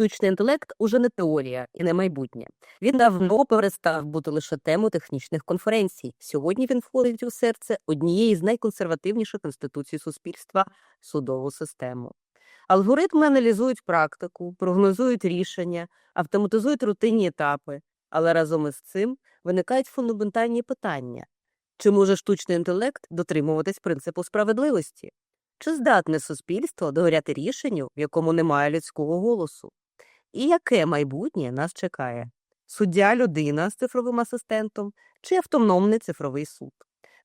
Штучний інтелект уже не теорія і не майбутнє. Він давно перестав бути лише темою технічних конференцій. Сьогодні він входить у серце однієї з найконсервативніших інституцій суспільства судову систему. Алгоритми аналізують практику, прогнозують рішення, автоматизують рутинні етапи, але разом із цим виникають фундаментальні питання: чи може штучний інтелект дотримуватись принципу справедливості? Чи здатне суспільство довіряти рішенню, в якому немає людського голосу? І яке майбутнє нас чекає? Суддя людина з цифровим асистентом чи автономний цифровий суд?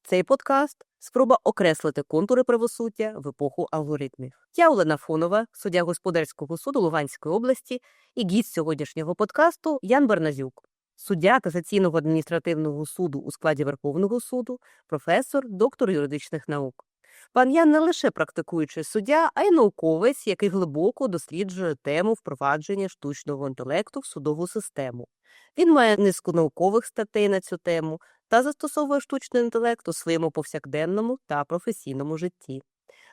Цей подкаст спроба окреслити контури правосуддя в епоху алгоритмів. Я Олена Фонова, суддя господарського суду Луганської області, і гість сьогоднішнього подкасту Ян Берназюк, суддя касаційного адміністративного суду у складі Верховного суду, професор, доктор юридичних наук. Пан Ян не лише практикуючий суддя, а й науковець, який глибоко досліджує тему впровадження штучного інтелекту в судову систему. Він має низку наукових статей на цю тему та застосовує штучний інтелект у своєму повсякденному та професійному житті.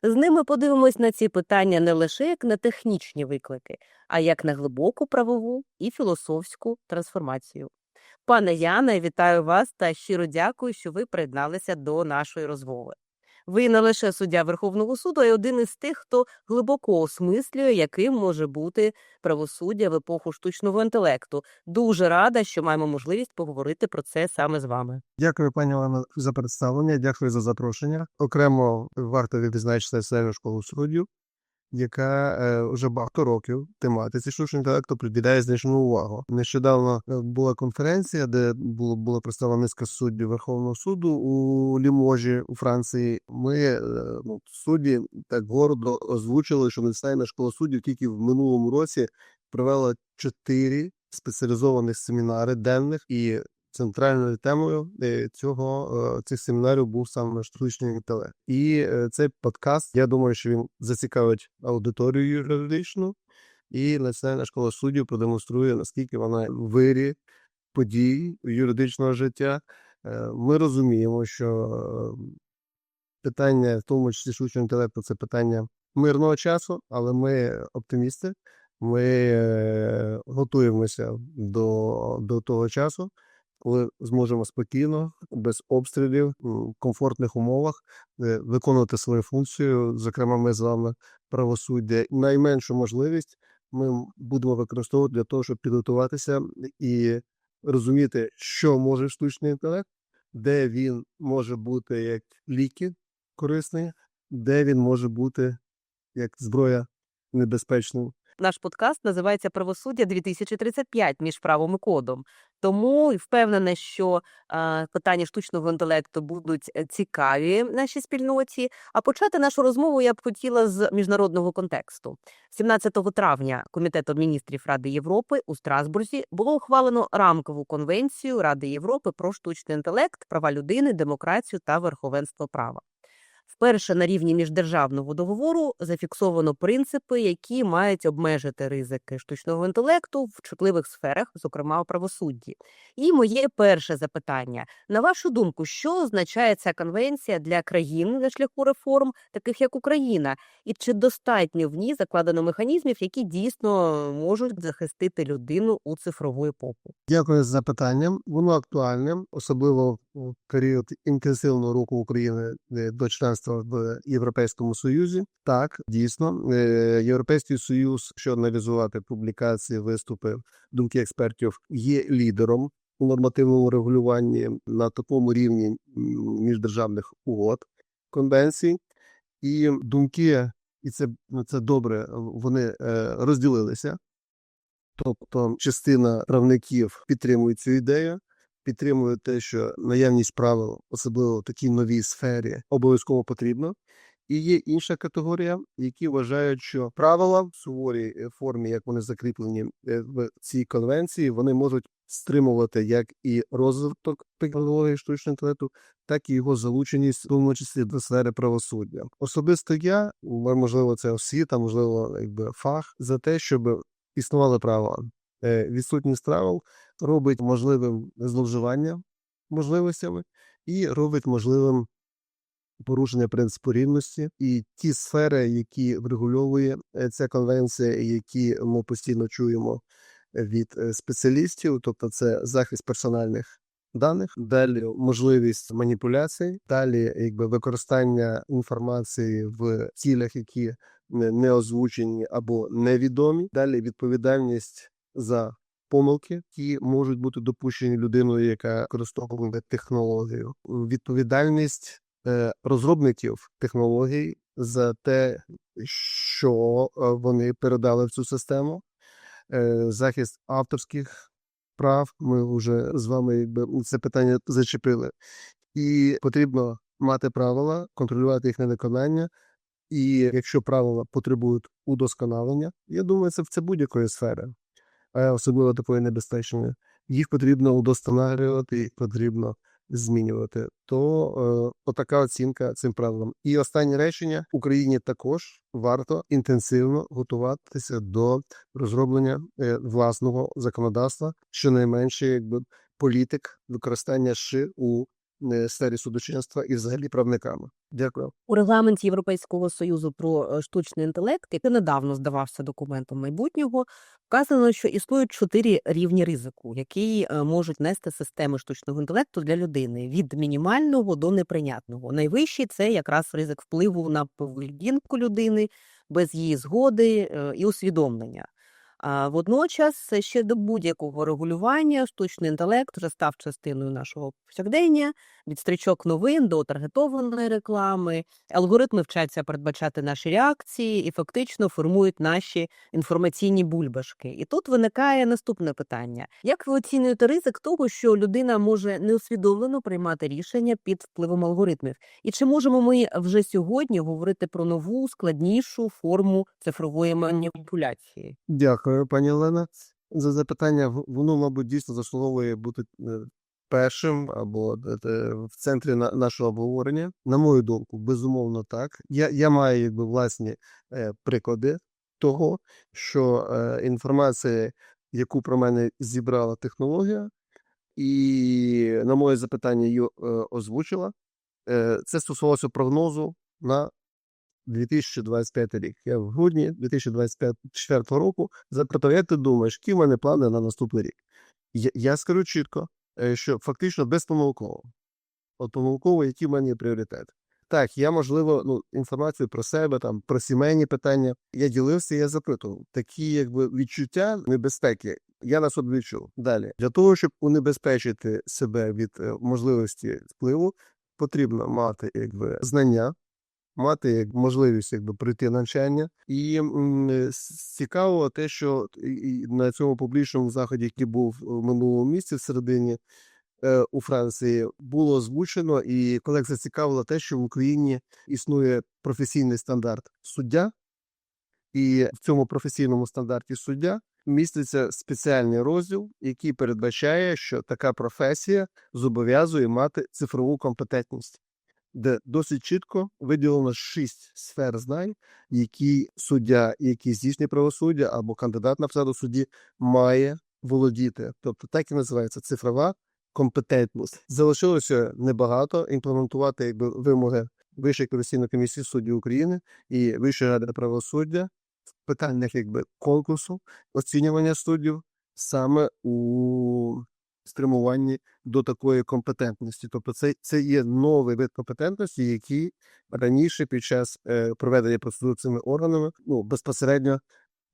З ними подивимось на ці питання не лише як на технічні виклики, а як на глибоку правову і філософську трансформацію. Пане Яне, вітаю вас та щиро дякую, що ви приєдналися до нашої розмови. Ви не лише суддя Верховного суду, а й один із тих, хто глибоко осмислює, яким може бути правосуддя в епоху штучного інтелекту. Дуже рада, що маємо можливість поговорити про це саме з вами. Дякую, пані Олена, за представлення. Дякую за запрошення. Окремо варто відзначити Національну школу суддів, яка е, вже багато років тематиці штучного інтелекту приділяє значну увагу. Нещодавно е, була конференція, де було була представлена низка суддів Верховного суду у Ліможі у Франції. Ми е, ну, судді так гордо озвучили, що Національна школа суддів тільки в минулому році провела чотири спеціалізованих семінари денних і центральною темою е, цього е, цих семінарів був саме штучний інтелект. І е, цей подкаст, я думаю, що він зацікавить аудиторію юридичну, і Національна школа суддів продемонструє, наскільки вона вирі подій юридичного життя. Ми розуміємо, що питання, в тому числі штучного інтелекту, це питання мирного часу, але ми оптимісти. Ми готуємося до, до того часу, коли зможемо спокійно, без обстрілів, в комфортних умовах е, виконувати свою функцію. Зокрема, ми з вами правосуддя. Найменшу можливість ми будемо використовувати для того, щоб підготуватися і розуміти, що може штучний інтелект, де він може бути як ліки корисний, де він може бути як зброя небезпечною. Наш подкаст називається Правосуддя 2035 між правом і кодом. Тому впевнена, що е, питання штучного інтелекту будуть е, цікаві нашій спільноті. А почати нашу розмову я б хотіла з міжнародного контексту. 17 травня Комітетом міністрів Ради Європи у Страсбурзі було ухвалено рамкову конвенцію Ради Європи про штучний інтелект, права людини, демократію та верховенство права. Вперше на рівні міждержавного договору зафіксовано принципи, які мають обмежити ризики штучного інтелекту в чутливих сферах, зокрема у правосудді. І моє перше запитання: на вашу думку, що означає ця конвенція для країн на шляху реформ, таких як Україна, і чи достатньо в ній закладено механізмів, які дійсно можуть захистити людину у цифрову епоху? Дякую за запитання. Воно актуальне, особливо в період інтенсивного руху України до членства в Європейському Союзі. Так, дійсно, е, Європейський Союз, що аналізувати публікації, виступи, думки експертів, є лідером у нормативному регулюванні на такому рівні міждержавних угод конвенцій, і думки, і це, це добре, вони е, розділилися. Тобто, частина правників підтримує цю ідею, підтримує те, що наявність правил, особливо в такій новій сфері, обов'язково потрібно. І є інша категорія, які вважають, що правила в суворій е, формі, як вони закріплені е, в цій конвенції, вони можуть стримувати як і розвиток технології штучного інтелекту, так і його залученість, в тому числі до сфери правосуддя. Особисто я, можливо, це освіта, можливо, якби фах за те, щоб існували правила. Е, Відсутність правил робить можливим зловживання можливостями і робить можливим порушення принципу рівності. І ті сфери, які врегульовує е, ця конвенція, які ми постійно чуємо від е, спеціалістів, тобто це захист персональних даних, далі можливість маніпуляцій, далі якби використання інформації в цілях, які не не озвучені або невідомі, далі відповідальність за помилки, які можуть бути допущені людиною, яка використовує технологію, відповідальність е, розробників технологій за те, що е, вони передали в цю систему, е, захист авторських прав. Ми вже з вами це питання зачепили, і потрібно мати правила, контролювати їх невиконання. І якщо правила потребують удосконалення, я думаю, це в це будь-якої сфери, особливо такої небезпечної, їх потрібно удосконалювати, їх потрібно змінювати. То е, отака оцінка цим правилам. І останнє речення Україні також варто інтенсивно готуватися до розроблення е, власного законодавства, щонайменше якби політик використання ши у е, сфері судочинства і взагалі правниками. Дякую. У регламенті Європейського союзу про е, штучний інтелект, який недавно здавався документом майбутнього, вказано, що існують чотири рівні ризику, які е, можуть нести системи штучного інтелекту для людини від мінімального до неприйнятного. Найвищий це якраз ризик впливу на поведінку людини без її згоди е, і усвідомлення. Водночас ще до будь-якого регулювання штучний інтелект вже став частиною нашого повсякдення, від стрічок новин до таргетованої реклами. Алгоритми вчаться передбачати наші реакції і фактично формують наші інформаційні бульбашки. І тут виникає наступне питання: як ви оцінюєте ризик того, що людина може неусвідомлено приймати рішення під впливом алгоритмів? І чи можемо ми вже сьогодні говорити про нову складнішу форму цифрової маніпуляції? Дякую, пані Олена, за запитання. Воно, мабуть, дійсно заслуговує бути е, першим або е, в центрі нашого обговорення. На мою думку, безумовно, так. Я, я маю якби власні е, приклади того, що інформація, яку про мене зібрала технологія, і на моє запитання її озвучила, це стосувалося прогнозу на 2025 рік. Я в грудні 2024 року запитав, як ти думаєш, які в мене плани на наступний рік? Я, я скажу чітко, е, що фактично безпомилково. От помилково, які в мене є пріоритети. Так, я, можливо, ну, інформацію про себе, там, про сімейні питання. Я ділився, я запитував. Такі якби відчуття небезпеки. Я на собі відчув. Далі, для того, щоб унебезпечити себе від е, можливості впливу, потрібно мати якби знання, мати можливість якби пройти навчання. І е, цікаво те, що на цьому публічному заході, який був в минулому місці в середині е, у Франції, було озвучено, і колег зацікавило те, що в Україні існує професійний стандарт суддя, і в цьому професійному стандарті суддя міститься спеціальний розділ, який передбачає, що така професія зобов'язує мати цифрову компетентність де досить чітко виділено шість сфер знань, які суддя, який здійснює правосуддя або кандидат на посаду судді, має володіти. Тобто так і називається цифрова компетентність. Залишилося небагато імплементувати якби вимоги Вищої коаліційної комісії суддів України і Вищої ради правосуддя в питаннях якби конкурсу оцінювання суддів саме у стримуванні до такої компетентності. Тобто, це, це є новий вид компетентності, який раніше під час е, проведення процедур цими органами ну, безпосередньо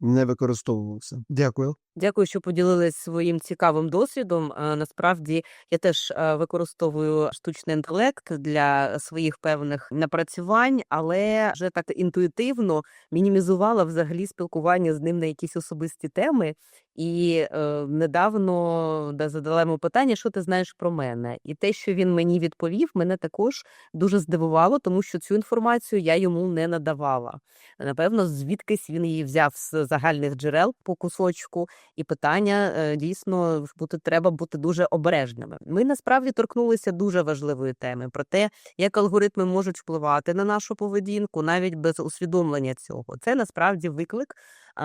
не використовувався. Дякую. Дякую, що поділились своїм цікавим досвідом. Е, Насправді я теж е, використовую штучний інтелект для своїх певних напрацювань, але вже так інтуїтивно мінімізувала взагалі спілкування з ним на якісь особисті теми. І е, недавно да, задала йому питання, що ти знаєш про мене, і те, що він мені відповів, мене також дуже здивувало, тому що цю інформацію я йому не надавала. Напевно, звідкись він її взяв з загальних джерел по кусочку і питання е, дійсно бути треба бути дуже обережними. Ми насправді торкнулися дуже важливої теми про те, як алгоритми можуть впливати на нашу поведінку, навіть без усвідомлення цього. Це насправді виклик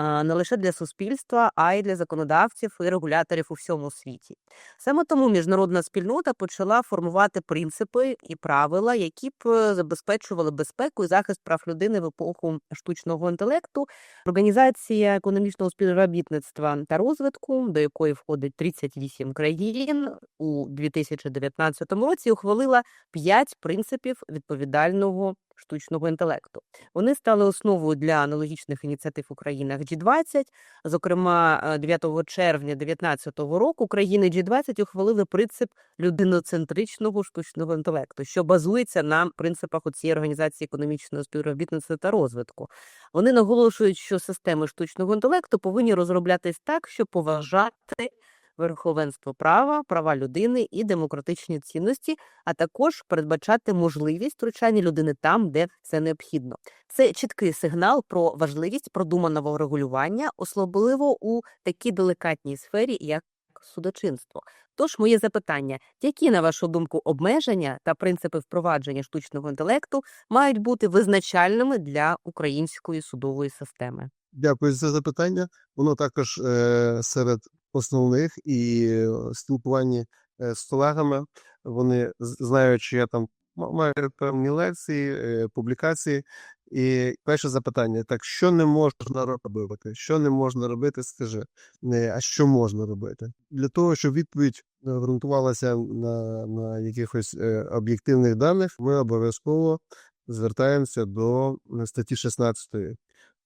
не лише для суспільства, а й для законодавців і регуляторів у всьому світі. Саме тому міжнародна спільнота почала формувати принципи і правила, які б е, забезпечували безпеку і захист прав людини в епоху штучного інтелекту. Організація економічного співробітництва та розвитку, до якої входить 38 країн, у 2019 році ухвалила п'ять принципів відповідального штучного інтелекту. Вони стали основою для аналогічних ініціатив у країнах G20. Зокрема, е, 9 червня 2019 року країни G20 ухвалили принцип людиноцентричного штучного інтелекту, що базується на принципах у цієї організації економічного співробітництва та розвитку. Вони наголошують, що системи штучного інтелекту повинні розроблятись так, щоб поважати верховенство права, права людини і демократичні цінності, а також передбачати можливість втручання людини там, де це необхідно. Це чіткий сигнал про важливість продуманого регулювання, особливо у такій делікатній сфері, як судочинство. Тож моє запитання: які, на вашу думку, обмеження та принципи впровадження штучного інтелекту мають бути визначальними для української судової системи? Дякую за запитання. Воно також е, серед основних і е, спілкуванні е, з колегами. Вони знають, що я там маю певні лекції, е, публікації. І перше запитання: так що не можна робити? Що не можна робити? Скажи, Не, а що можна робити? Для того, щоб відповідь ґрунтувалася на, на якихось об'єктивних даних, ми обов'язково звертаємося до статті 16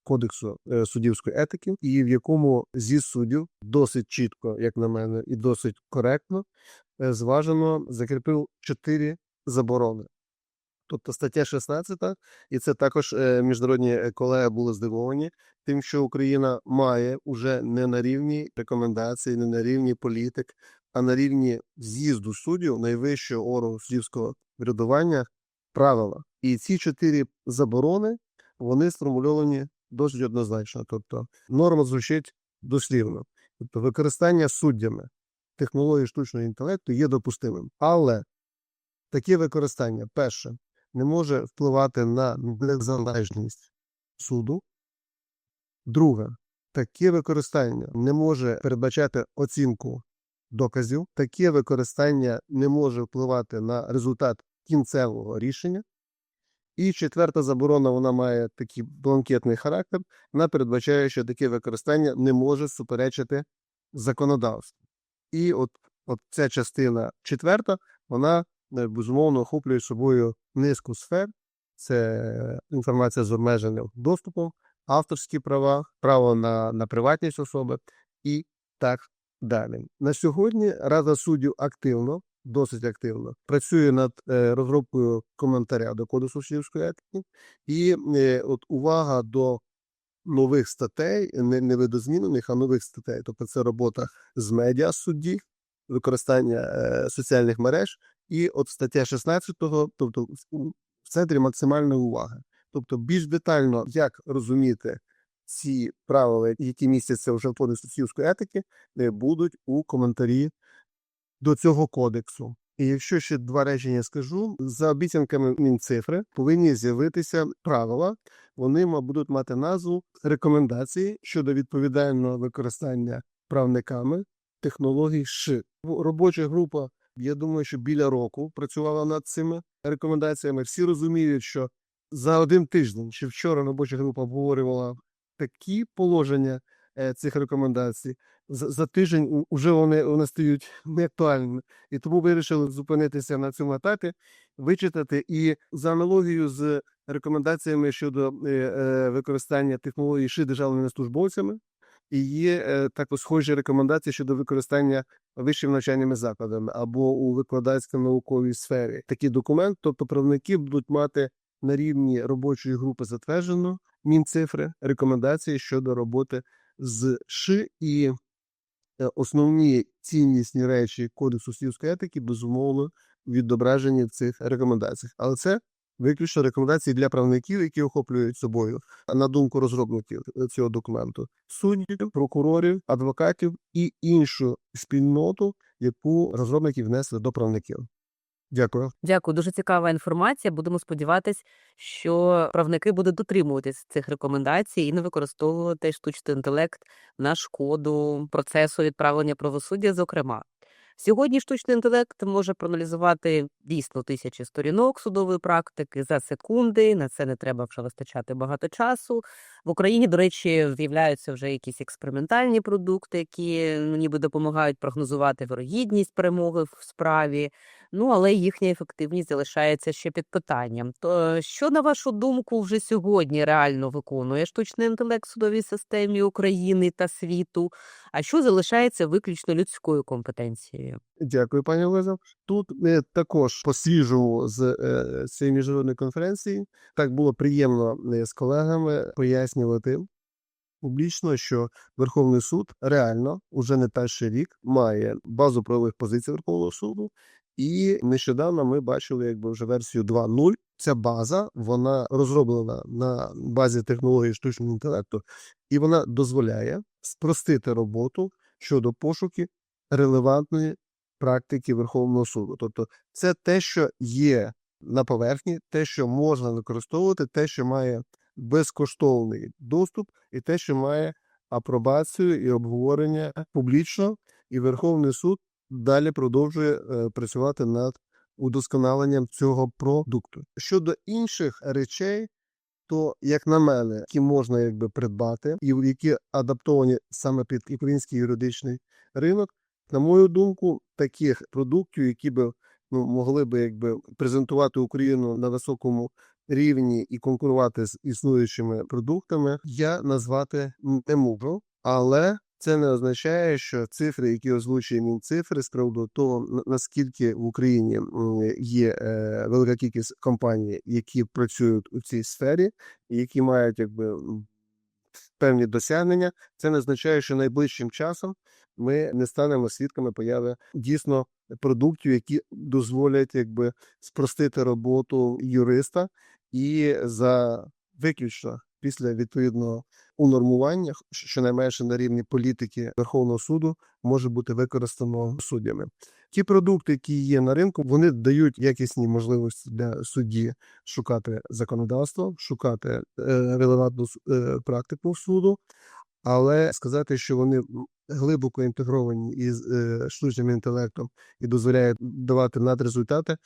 Кодексу е, суддівської етики, і в якому зі суддів досить чітко, як на мене, і досить коректно е, зважено закріпив чотири заборони. Тобто стаття 16, і це також е, міжнародні колеги були здивовані тим, що Україна має уже не на рівні рекомендацій, не на рівні політик, а на рівні з'їзду суддів найвищого органу суддівського врядування правила. І ці чотири заборони вони сформульовані досить однозначно. Тобто норма звучить дослівно. Тобто використання суддями технології штучного інтелекту є допустимим. Але таке використання, перше, не може впливати на незалежність суду. Друге, таке використання не може передбачати оцінку доказів, таке використання не може впливати на результат кінцевого рішення. І четверта заборона вона має такий бланкетний характер. Вона передбачає, що таке використання не може суперечити законодавству. І от, от ця частина четверта, вона е, безумовно охоплює собою низку сфер. Це інформація з обмеженим доступом, авторські права, право на, на приватність особи і так далі. На сьогодні Рада суддів активно, досить активно працює над е, розробкою коментаря до кодексу суддівської етики, і е, от увага до нових статей, не, не видозмінених, а нових статей. Тобто це робота з медіа судді, використання е, соціальних мереж, і от стаття 16, тобто в- центрі максимальної уваги. Тобто більш детально, як розуміти ці правила, які містяться вже в кодексі суддівської етики, будуть у коментарі до цього кодексу. І якщо ще два речення скажу, за обіцянками Мінцифри повинні з'явитися правила. Вони будуть мати назву рекомендації щодо відповідального використання правниками технологій ШИ. Робоча група, я думаю, що біля року працювала над цими рекомендаціями. Всі розуміють, що за один тиждень чи вчора робоча група обговорювала такі положення е, цих рекомендацій. За, за тиждень уже вони, вони стають неактуальними. І тому вирішили зупинитися на цьому етапі, вичитати і за аналогією з рекомендаціями щодо е, е, використання технологій ШИ державними службовцями. І є е, також схожі рекомендації щодо використання вищими навчальними закладами або у викладацько-науковій сфері. Такий документ, тобто правники будуть мати на рівні робочої групи затверджено мінцифри рекомендації щодо роботи з ШИ і основні ціннісні речі кодексу суддівської етики безумовно відображені в цих рекомендаціях. Але це виключно рекомендації для правників, які охоплюють собою, на думку розробників цього документу, суддів, прокурорів, адвокатів і іншу спільноту, яку розробники внесли до правників. Дякую. Дякую, дуже цікава інформація. Будемо сподіватись, що правники будуть дотримуватись цих рекомендацій і не використовувати штучний інтелект на шкоду процесу відправлення правосуддя. Зокрема, сьогодні штучний інтелект може проаналізувати дійсно тисячі сторінок судової практики за секунди. На це не треба вже вистачати багато часу. В Україні, до речі, з'являються вже якісь експериментальні продукти, які ну, ніби допомагають прогнозувати вирогідність перемоги в справі. Ну але їхня ефективність залишається ще під питанням. То що на вашу думку вже сьогодні реально виконує штучний інтелект в судовій системі України та світу? А що залишається виключно людською компетенцією? Дякую, пані Олеза. Тут е, також по-свіжому з е, цієї міжнародної конференції так було приємно е, з колегами пояснювати публічно, що Верховний суд реально уже не перший рік має базу правових позицій Верховного суду, і нещодавно ми бачили якби вже версію 2.0. Ця база вона розроблена на базі технології штучного інтелекту, і вона дозволяє спростити роботу щодо пошуки релевантної практики Верховного суду. Тобто, це те, що є на поверхні, те, що можна використовувати, те, що має безкоштовний доступ, і те, що має апробацію і обговорення публічно, і Верховний суд далі продовжує е, працювати над удосконаленням цього продукту. Щодо інших речей, то, як на мене, які можна якби придбати, і які адаптовані саме під український юридичний ринок, на мою думку, таких продуктів, які би ну, могли би якби презентувати Україну на високому рівні і конкурувати з існуючими продуктами, я назвати не можу, але це не означає, що цифри, які озвучує Мінцифри, з приводу того, на- наскільки в Україні є е, велика кількість компаній, які працюють у цій сфері, які мають якби певні досягнення, це не означає, що найближчим часом ми не станемо свідками появи дійсно продуктів, які дозволять якби спростити роботу юриста і за виключно після відповідного унормування, щонайменше на рівні політики Верховного суду, може бути використано суддями. Ті продукти, які є на ринку, вони дають якісні можливості для судді шукати законодавство, шукати е, релевантну е, практику суду, але сказати, що вони глибоко інтегровані із е, штучним інтелектом і дозволяють давати надрезультати,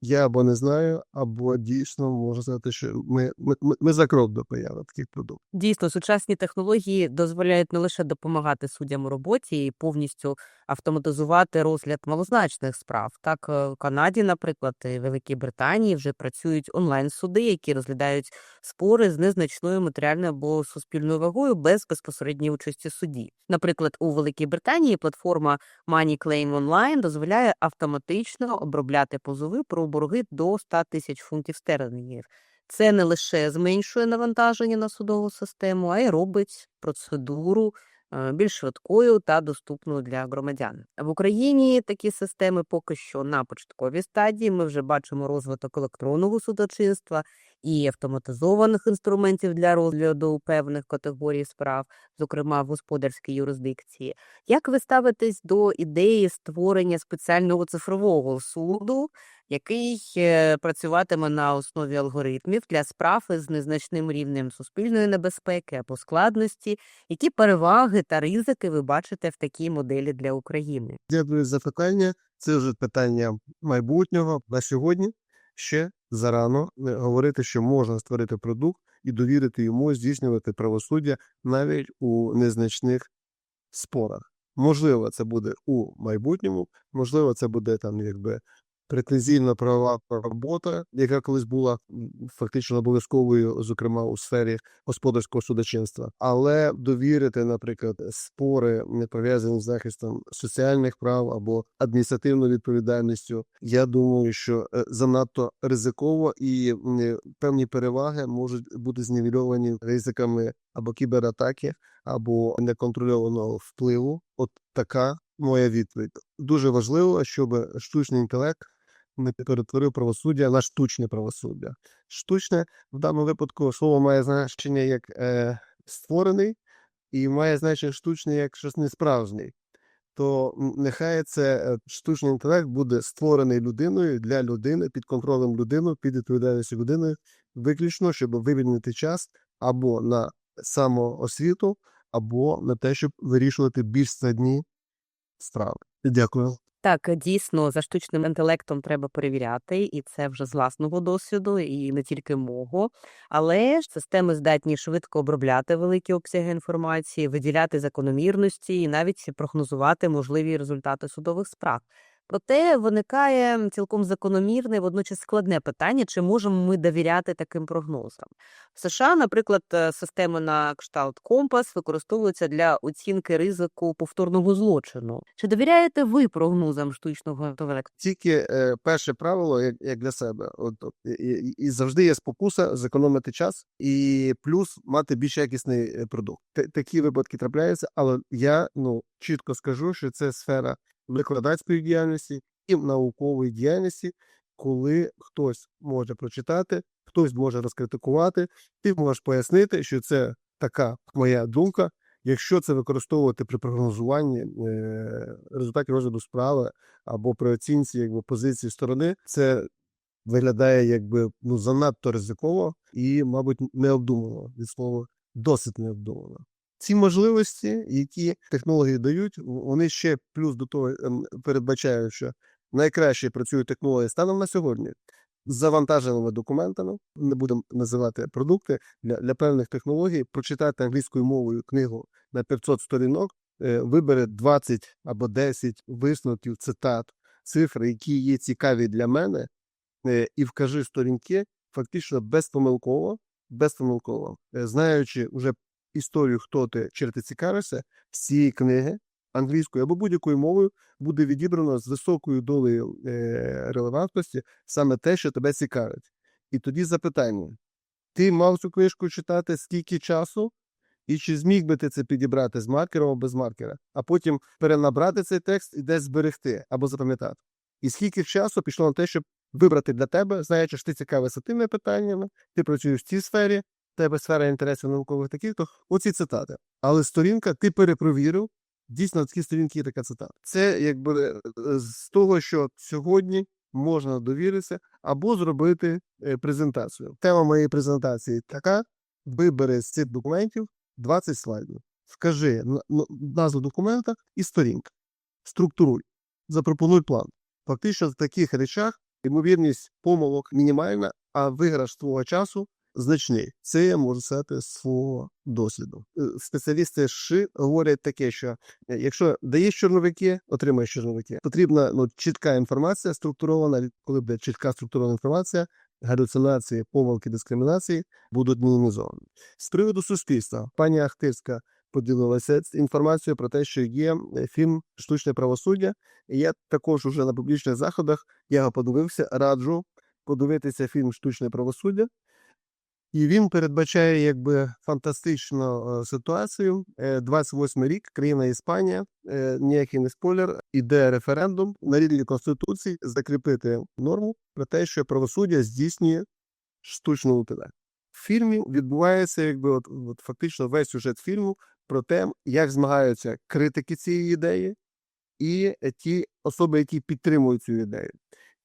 я або не знаю, або дійсно можу сказати, що ми, ми, ми- за крок до появи таких продуктів. Дійсно, сучасні технології дозволяють не лише допомагати суддям у роботі і повністю автоматизувати розгляд малозначних справ. Так, е, в Канаді, наприклад, і Великій Британії вже працюють онлайн-суди, які розглядають спори з незначною матеріальною або суспільною вагою без безпосередньої участі судді. Наприклад, у Великій Британії платформа Money Claim Online дозволяє автоматично обробляти позови про борги до 100 тисяч фунтів стерлінгів. Це не лише зменшує навантаження на судову систему, а й робить процедуру е, більш швидкою та доступною для громадян. В Україні такі системи поки що на початковій стадії. Ми вже бачимо розвиток електронного судочинства і автоматизованих інструментів для розгляду певних категорій справ, зокрема в господарській юрисдикції. Як ви ставитесь до ідеї створення спеціального цифрового суду, який е, працюватиме на основі алгоритмів для справ із незначним рівнем суспільної небезпеки або складності? Які переваги та ризики ви бачите в такій моделі для України? Дякую за питання. Це вже питання майбутнього. На сьогодні ще зарано е, говорити, що можна створити продукт і довірити йому здійснювати правосуддя навіть у незначних спорах. Можливо, це буде у майбутньому, можливо, це буде там якби претензійна правова робота, яка колись була фактично обов'язковою, зокрема у сфері господарського судочинства. Але довірити, наприклад, спори не пов'язані з захистом соціальних прав або адміністративною відповідальністю, я думаю, що е, занадто ризиково і певні переваги можуть бути знівельовані ризиками або кібератаки, або неконтрольованого впливу. От така моя відповідь. Дуже важливо, щоб штучний інтелект не перетворив правосуддя на штучне правосуддя. Штучне в даному випадку слово має значення як е, створений, і має значення штучне як щось несправжнє. То нехай це е, штучний інтелект буде створений людиною для людини під контролем людини, під відповідальністю людини, виключно, щоб вивільнити час або на самоосвіту, або на те, щоб вирішувати більш складні справи. Дякую. Так, дійсно, за штучним інтелектом треба перевіряти, і це вже з власного досвіду, і не тільки мого. Але ж системи здатні швидко обробляти великі обсяги інформації, виділяти закономірності і навіть прогнозувати можливі результати судових справ. Проте виникає цілком закономірне, водночас складне питання, чи можемо ми довіряти таким прогнозам. В США, наприклад, е, системи на кшталт компас використовуються для оцінки ризику повторного злочину. Чи довіряєте ви прогнозам штучного інтелекту? Тільки е, перше правило, як, як для себе, от, і, і завжди є спокуса зекономити час і плюс мати більш якісний е, продукт. Т- такі випадки трапляються, але я ну чітко скажу, що це сфера викладацької діяльності і наукової діяльності, коли хтось може прочитати, хтось може розкритикувати, ти можеш пояснити, що це така моя думка. Якщо це використовувати при прогнозуванні е, результатів розгляду справи або при оцінці якби, позиції сторони, це виглядає якби ну, занадто ризиково і, мабуть, необдумано від слова досить необдумано. Ці можливості, які технології дають, вони ще плюс до того ем, передбачають, що найкраще працюють технології станом на сьогодні з завантаженими документами. Не будемо називати продукти для, для певних технологій. Прочитати англійською мовою книгу на 500 сторінок, е, вибере 20 або 10 висновків, цитат, цифр, які є цікаві для мене, е, і вкажи сторінки фактично безпомилково, безпомилково, Е, знаючи вже історію, хто ти, чим ти цікавишся, з цієї книги англійською або будь-якою мовою буде відібрано з високою долею е, релевантності саме те, що тебе цікавить. І тоді запитання: ти мав цю книжку читати скільки часу? І чи зміг би ти це підібрати з маркером або без маркера, а потім перенабрати цей текст і десь зберегти або запам'ятати? І скільки часу пішло на те, щоб вибрати для тебе, що ти цікавишся тими питаннями, ти працюєш в цій сфері, тебе сфера інтересів наукових таких, то оці цитати. Але сторінка ти перепровірив, дійсно на такій сторінці є така цитата. Це якби е, з того, що сьогодні можна довіритися або зробити е, презентацію. Тема моєї презентації така: вибери з цих документів 20 слайдів. Н- назву документа і сторінка. Структуруй, запропонуй план. Фактично, в таких речах ймовірність помилок мінімальна, а виграш твого часу значний. Це я можу сказати з свого досвіду. Е, Спеціалісти ШИ говорять таке, що е, якщо даєш чорновики, отримаєш чорновики. Потрібна ну, чітка інформація, структурована. Коли буде чітка структурована інформація, галюцинації, помилки, дискримінації будуть мінімізовані. З приводу суспільства, пані Ахтирська поділилася інформацією про те, що є е, фільм Штучне правосуддя. Я також уже на публічних заходах я його подивився, раджу подивитися фільм Штучне правосуддя. І він передбачає якби фантастичну е, ситуацію. Е, 28 рік, країна Іспанія, е, ніякий не спойлер, іде референдум на рівні конституції закріпити норму про те, що правосуддя здійснює штучний інтелект. В фільмі відбувається якби от, от фактично весь сюжет фільму про те, як змагаються критики цієї ідеї і е, ті особи, які підтримують цю ідею.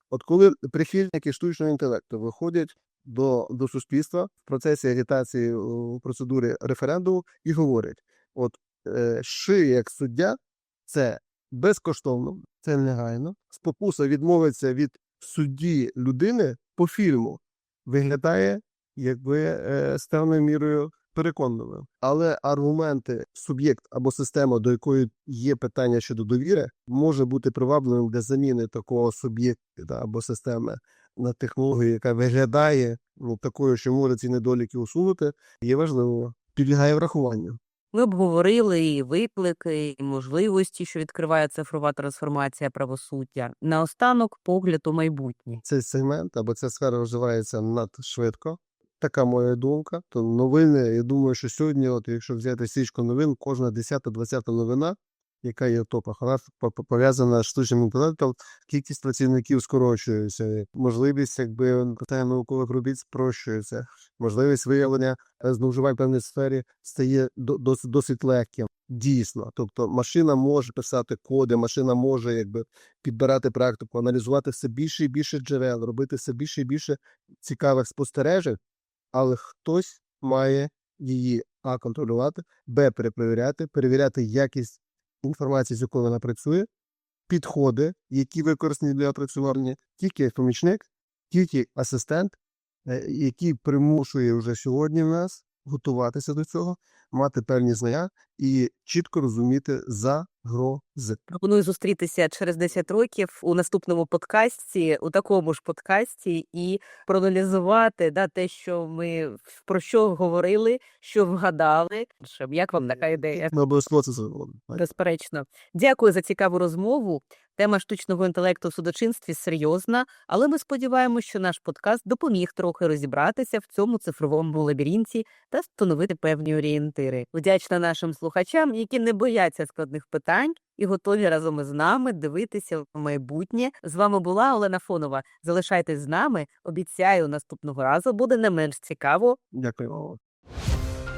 От коли прихильники штучного інтелекту виходять до, до суспільства в процесі агітації у процедурі референдуму і говорять: от е, ШИ як суддя це безкоштовно, це негайно. Спокуса відмовиться від судді людини по фільму виглядає якби е, з мірою переконливим. Але аргументи суб'єкт або система, до якої є питання щодо довіри, може бути привабливим для заміни такого суб'єкта або системи на технологію, яка виглядає ну, такою, що може ці недоліки усунути, є важливо. Підлягає врахуванню. Ми обговорили і виклики, і можливості, що відкриває цифрова трансформація правосуддя. Наостанок погляд у майбутнє. Цей сегмент або ця сфера розвивається надшвидко. Така моя думка. То новини, я думаю, що сьогодні, от якщо взяти січку новин, кожна 10-20 новина яка є в топах. Вона по- по- пов'язана з штучним інтелектом. Кількість працівників скорочується, можливість якби питання наукових робіт спрощується, можливість виявлення е, зловживань в певній сфері стає досить, досить легким. Дійсно, тобто машина може писати коди, машина може якби підбирати практику, аналізувати все більше і більше джерел, робити все більше і більше цікавих спостережень, але хтось має її а контролювати, б перепровіряти, перевіряти якість інформації, з якою вона працює, підходи, які використані для опрацювання, тільки помічник, тільки асистент, е, який примушує вже сьогодні нас готуватися до цього, мати певні знання і чітко розуміти загрози. Пропоную зустрітися через 10 років у наступному подкасті, у такому ж подкасті, і проаналізувати да, те, що ми про що говорили, що вгадали. Щоб як вам така ідея? Ми обов'язково це зробимо. Безперечно, дякую за цікаву розмову. Тема штучного інтелекту в судочинстві серйозна, але ми сподіваємося, що наш подкаст допоміг трохи розібратися в цьому цифровому лабіринті та встановити певні орієнтири. Вдячна нашим слухачам, які не бояться складних питань і готові разом із нами дивитися в майбутнє. З вами була Олена Фонова. Залишайтесь з нами. Обіцяю, наступного разу буде не менш цікаво. Дякую.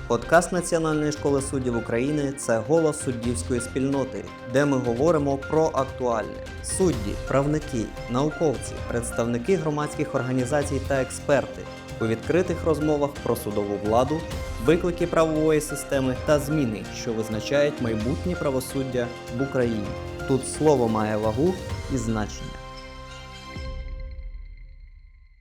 Подкаст Національної школи суддів України це голос суддівської спільноти, де ми говоримо про актуальне. Судді, правники, науковці, представники громадських організацій та експерти у відкритих розмовах про судову владу, виклики правової системи та зміни, що визначають майбутнє правосуддя в Україні. Тут слово має вагу і значення.